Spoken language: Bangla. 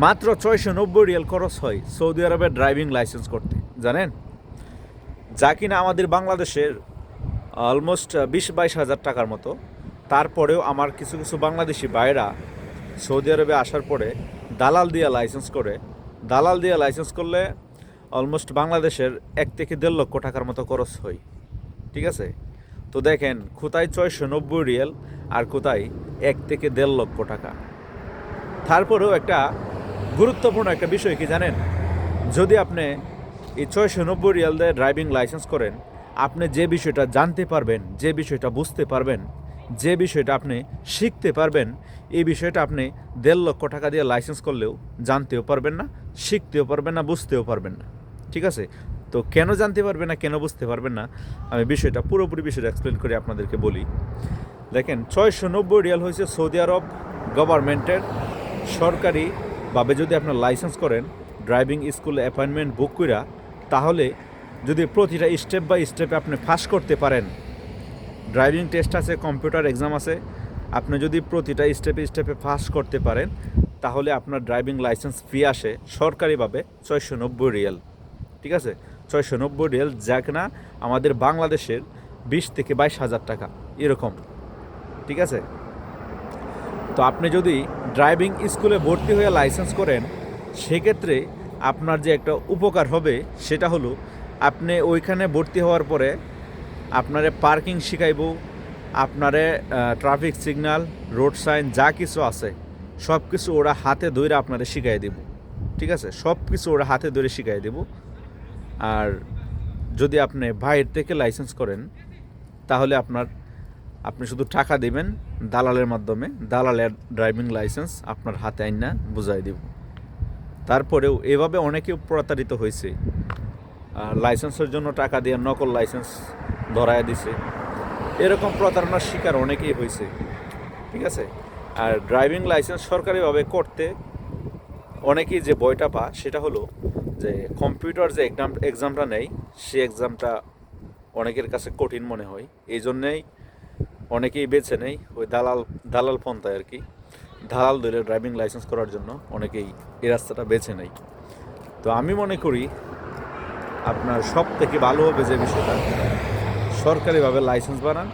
মাত্র ছয়শো নব্বই রিয়াল খরচ হয় সৌদি আরবের ড্রাইভিং লাইসেন্স করতে, জানেন? যা কিনা আমাদের বাংলাদেশের অলমোস্ট বিশ বাইশ হাজার টাকার মতো। তারপরেও আমার কিছু কিছু বাংলাদেশি ভাইরা সৌদি আরবে আসার পরে দালাল দিয়া লাইসেন্স করে, দালাল দিয়া লাইসেন্স করলে অলমোস্ট বাংলাদেশের এক থেকে দেড় লক্ষ টাকার মতো খরচ হয়। ঠিক আছে? তো দেখেন, কোথায় ছয়শো নব্বই রিয়েল আর কোথায় এক থেকে দেড় লক্ষ টাকা। তারপরেও একটা গুরুত্বপূর্ণ একটা বিষয় কি জানেন? যদি আপনি এই ছয়শো নব্বই রিয়াল দিয়ে ড্রাইভিং লাইসেন্স করেন, আপনি যে বিষয়টা জানতে পারবেন, যে বিষয়টা বুঝতে পারবেন, যে বিষয়টা আপনি শিখতে পারবেন, এই বিষয়টা আপনি দেড় লক্ষ টাকা দিয়ে লাইসেন্স করলেও জানতেও পারবেন না, শিখতেও পারবেন না, বুঝতেও পারবেন না। ঠিক আছে? তো কেন জানতে পারবেন না, কেন বুঝতে পারবেন না, আমি বিষয়টা পুরোপুরি বিষয়টা এক্সপ্লেন করে আপনাদেরকে বলি। দেখেন, ছয়শো নব্বই রিয়াল হয়েছে সৌদি আরব গভর্নমেন্টের সরকারিভাবে যদি আপনার লাইসেন্স করেন, ড্রাইভিং স্কুল অ্যাপয়েন্টমেন্ট বুক কইরা, তাহলে যদি প্রতিটা স্টেপ বাই স্টেপে আপনি ফাঁস করতে পারেন, ড্রাইভিং টেস্ট আছে, কম্পিউটার এক্সাম আছে, আপনি যদি প্রতিটা স্টেপে স্টেপে ফাঁস করতে পারেন, তাহলে আপনার ড্রাইভিং লাইসেন্স ফি আসে সরকারিভাবে ছয়শো নব্বই রিয়াল। ঠিক আছে? ছয়শো নব্বই রিয়াল যা কিনা আমাদের বাংলাদেশের বিশ থেকে বাইশ হাজার টাকা, এরকম। ঠিক আছে? তো আপনি যদি ড্রাইভিং স্কুলে ভর্তি হয়ে লাইসেন্স করেন, সেক্ষেত্রে আপনার যে একটা উপকার হবে সেটা হলো আপনি ওইখানে ভর্তি হওয়ার পরে আপনারে পার্কিং শিখাইব, আপনারে ট্রাফিক সিগন্যাল রোড সাইন যা কিছু আছে সব কিছু ওরা হাতে ধরে আপনারে শিখাই দেব। ঠিক আছে? সব কিছু ওরা হাতে ধরে শিখাই দেব। আর যদি আপনি বাইরে থেকে লাইসেন্স করেন, তাহলে আপনার আপনি শুধু টাকা দিবেন, দালালের মাধ্যমে দালালের ড্রাইভিং লাইসেন্স আপনার হাতে আইন না বুঝাই দিব। তারপরেও এভাবে অনেকেও প্রতারিত হয়েছে। লাইসেন্সের জন্য টাকা দিয়ে নকল লাইসেন্স ধরায় দিছে। এরকম প্রতারণার শিকার অনেকেই হয়েছে। ঠিক আছে? আর ড্রাইভিং লাইসেন্স সরকারিভাবে করতে অনেকেই যে বইটা পা, সেটা হলো যে কম্পিউটার যে এক্সাম এক্সামটা নেয় সেই এক্সামটা অনেকের কাছে কঠিন মনে হয়। এই জন্যেই অনেকেই বেছে নেই ওই দালাল দালাল পন্থায় আর কি। দালাল ধরে ড্রাইভিং লাইসেন্স করার জন্য অনেকেই এই রাস্তাটা বেছে নেই। তো আমি মনে করি আপনার সব থেকে ভালো হবে যে বিষয়টা, সরকারিভাবে লাইসেন্স বানান